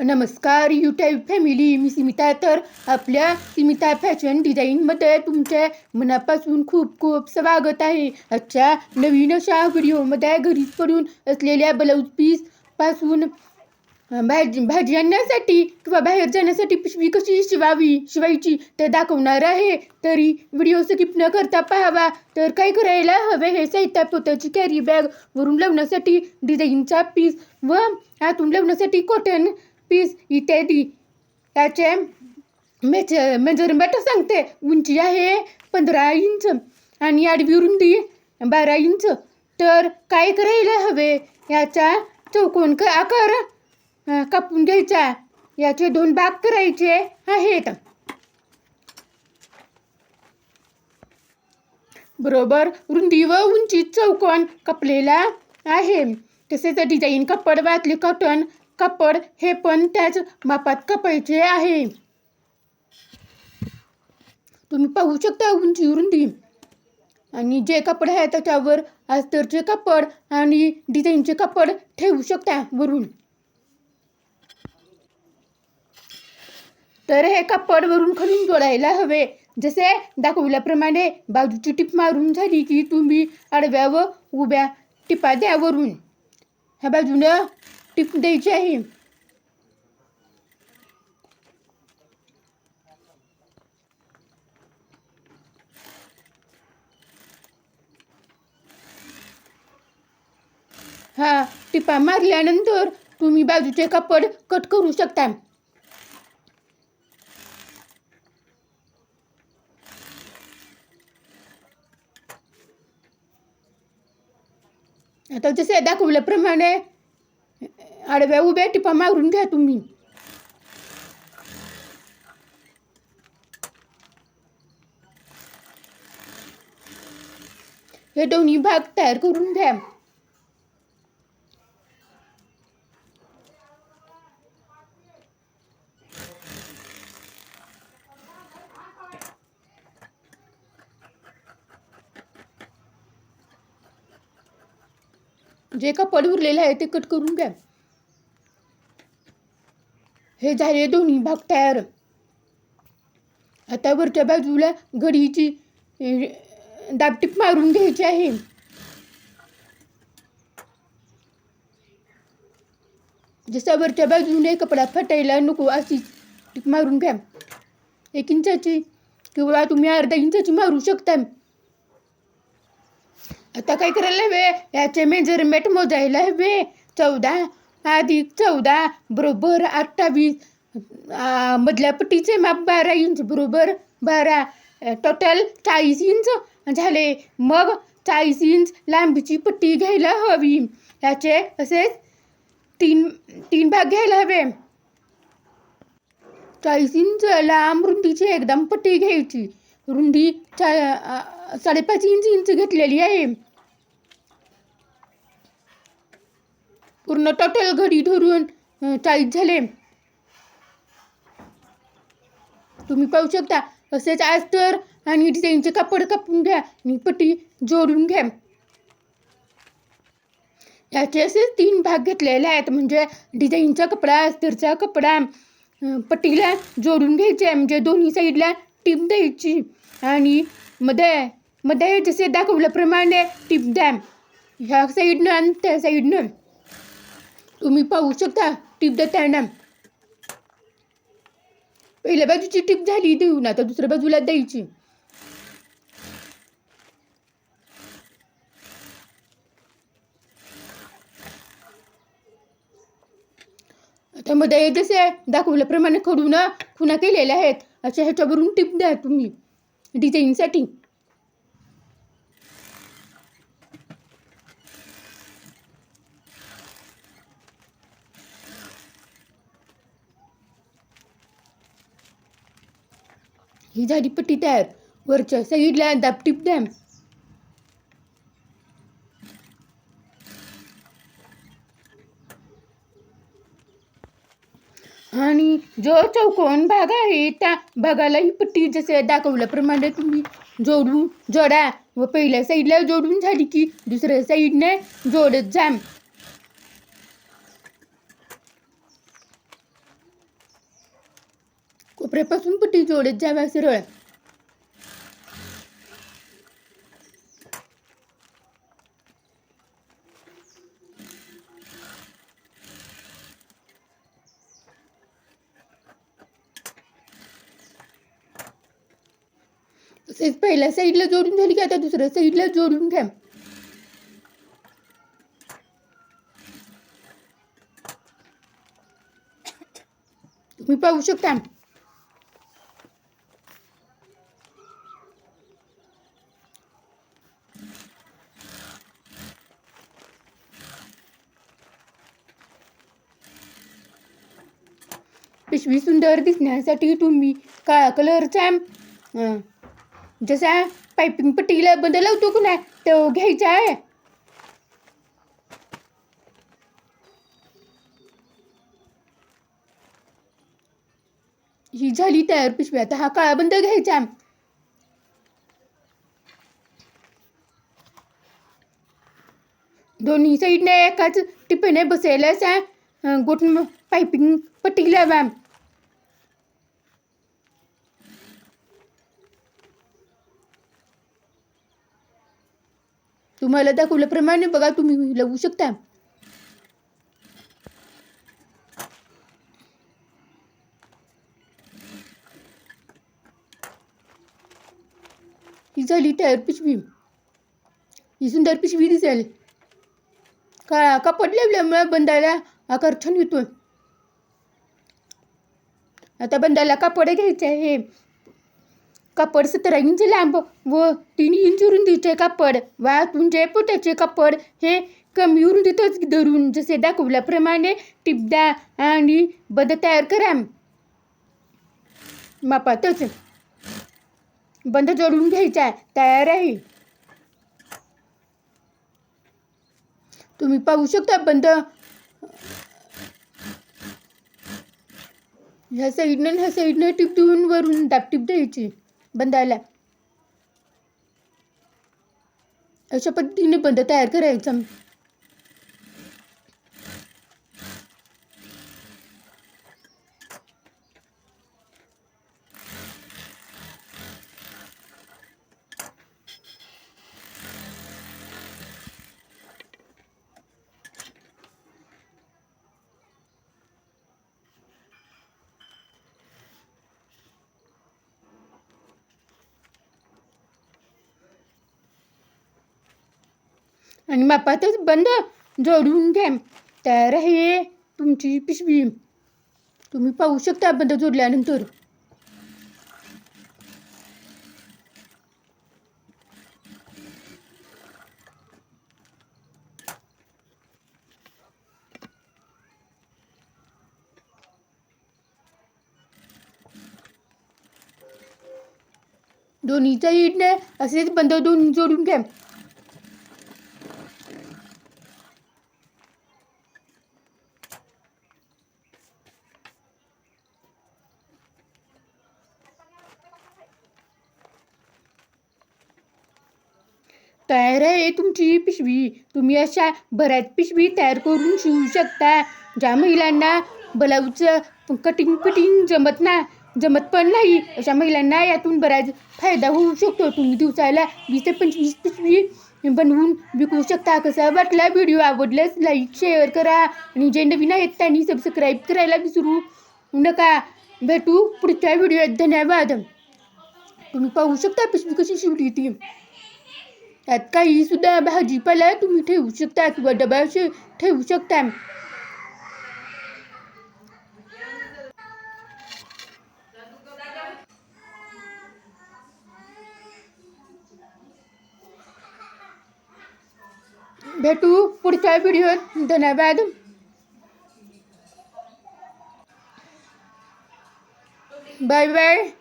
नमस्कार YouTube family मी स्मिता तर आपल्या स्मिता फॅशन डिझाईनमध्ये तुमच्या मनापासून खूप खूप स्वागत आहे. आजच्या नवीन अशा व्हिडिओमध्ये घरीच पडून असलेल्या ब्लाऊज पीसपासून भाजी भाजी आणण्यासाठी किंवा बाहेर जाण्यासाठी पिशवी कशी शिवावी शिवायची ते दाखवणार आहे. तरी व्हिडिओ स्किप न करता पाहावा. तर काय करायला हवे हे साहित्य पोत्याची कॅरी बॅग वरून लावण्यासाठी डिझाईनचा पीस व आतून लावण्यासाठी कॉटन पीस इत्यादी याचे मेच मेजरमेंट सांगते उंची आहे पंधरा इंच आणि आडवी रुंदी बारा इंच. तर काय करायला हवे? याचा चौकोन क आकार कापून घ्यायचा. याचे दोन भाग करायचे आहेत. बरोबर रुंदी व उंची चौकोन कापलेला आहे. तसेच डिझाईन कपड वाचले कॉटन कापड हे पण त्याच मापात कापायचे आहे. तुम्ही पाहू शकता उंची रुंदी. आणि जे कापड आहे त्याच्यावर अस्तरचे कापड आणि डिझाईनचे कापड ठेवू शकता वरून. तर हे कापड वरून खालून जोडायला हवे. जसे दाखवल्याप्रमाणे बाजूची टिप मारून झाली की तुम्ही आडव्या व उभ्या टिपा द्या वरून. ह्या बाजूनं टिप द्यायची आहे. हा टिपा मारल्यानंतर तुम्ही बाजूचे कापड कट करू शकता. आता जसे दाखवल्याप्रमाणे आडव्या उभ्या टिपा मारून घ्या तुम्ही. हे दोन्ही भाग तयार करून घ्या. जे कपड उरलेलं आहे ते कट करून घ्या. हे झाले दोन्ही भाग तयार. आता वरच्या बाजूला घडीची अं, दाबटीप मारून घ्यायची आहे. जसा वरच्या बाजूने कपडा फटायला नको अशी टीप मारून घ्या. एक इंचाची किंवा तुम्ही अर्धा इंचाची मारू शकता. आता काय करायला हवे? याचे मेजरमेंट मोजायला हवे. चौदा अधिक चौदा बरोबर अठ्ठावीस मधल्या पट्टीचे माप बारा इंच बरोबर बारा टोटल चाळीस इंच झाले. मग चाळीस इंच लांबीची पट्टी घ्यायला हवी. याचे असेच तीन तीन भाग घ्यायला हवे. चाळीस इंच लांब रुंदीची एकदम पट्टी घ्यायची. रुंदी चा साडेपाच इंच इंच घेतलेली आहे. पूर्ण टोटल घडी धरून चाळीस झाले. तुम्ही पाहू शकता तसेच आज तर आणि डिझाईनचे कापड कापून घ्या आणि पट्टी जोडून घ्या. याचे असे तीन भाग घेतलेले आहेत म्हणजे डिझाईनचा कपडा अस्तरचा कपडा पट्टीला जोडून घ्यायचे म्हणजे दोन्ही साईडला टीप द्यायची आणि मध्ये मध्ये जसे दाखवल्याप्रमाणे टीप द्या. ह्या साईडनं आणि त्या साईडनं. तुम्ही पाहू शकता टीप देताना पहिल्या बाजूची टीप झाली देऊन आता दुसऱ्या बाजूला द्यायची. आता मध्ये जसे दाखवल्याप्रमाणे खडून खुणा केलेल्या आहेत अशा ह्याच्यावरून टिप द्या तुम्ही डिझाईनसाठी ही झाली पट्टी तयार. वरच्या साईडला दापटीप डॅम द्या आणि जो चौकोन भाग आहे त्या भागाला ही पट्टी जसे दाखवल्याप्रमाणे तुम्ही जोडून जोडा. व पहिल्या साईडला जोडून झाली की दुसऱ्या साईडने जोडत जा कोपऱ्यापासून पटी जोडीत जाव्या सरळ. तसेच पहिल्या साईडला जोडून झाली की आता दुसऱ्या साईडला जोडून घ्या. तुम्ही पाहू शकता. पिशवी सुंदर दिसण्यासाठी तुम्ही काळा कलरचा अं, जसा पायपिंग पट्टीला बंद लावतो की नाही तो घ्यायचा आहे. ही झाली तयार पिशवी आता हा काळा बंद घ्यायचा. दोन्ही साईडने एकाच टिपेने बसायला असा अं, पायपिंग पट्टी लावा. तुम्हाला दाखवल्याप्रमाणे बघा तुम्ही लावू शकता. ही झाली टायर पिशवी. ही सुंदर पिशवी दिसेल. का कापड लावल्यामुळे बंदाला आकार छान येतो आता बंदाला कापड घ्यायचं आहे. कापड सतरा इंच लांब व तीन इंच रुंदीचे कापड वा तुमचे पोटाचे कापड हे कमी रुंदीतच धरून जसे दाखवल्याप्रमाणे टिपदा आणि बद तयार करा. मापातच. बंद जोडून घ्यायचा. तयार आहे. तुम्ही पाहू शकता बंद. ह्या साईडनं ह्या साईडनं टिप देऊन वरून दाब टिप द्यायची. बंदाला अशा पद्धतीने बंद तयार करायचा. आणि मापातच बंद. जोडून घ्या. तयार आहे. तुमची पिशवी. तुम्ही पाहू शकता बंद जोडल्यानंतर. दोन्हीच्या इडने असेच बंद दोन जोडून घ्या. तयार आहे तुमची पिशवी. तुम्ही अशा बऱ्याच पिशवी तयार करून शिवू शकता. ज्या महिलांना ब्लाऊजचं कटिंग फिटिंग जमत ना जमत पण नाही अशा महिलांना यातून बराच फायदा होऊ शकतो. तुम्ही दिवसाला वीस ते पंचवीस पिशवी बनवून विकू शकता. कसा वाटला व्हिडिओ? आवडल्यास लाईक शेअर करा. आणि जे नवीन आहेत त्यांनी सबस्क्राईब करायला विसरू नका. भेटू पुढच्या व्हिडिओत. धन्यवाद. तुम्ही पाहू शकता पिशवी कशी शिवली ती. त्यात काही सुद्धा भाजीपाला तुम्ही ठेवू शकता किंवा डबा ठेवू शकता. भेटू पुढच्या व्हिडिओत. धन्यवाद. Bye bye.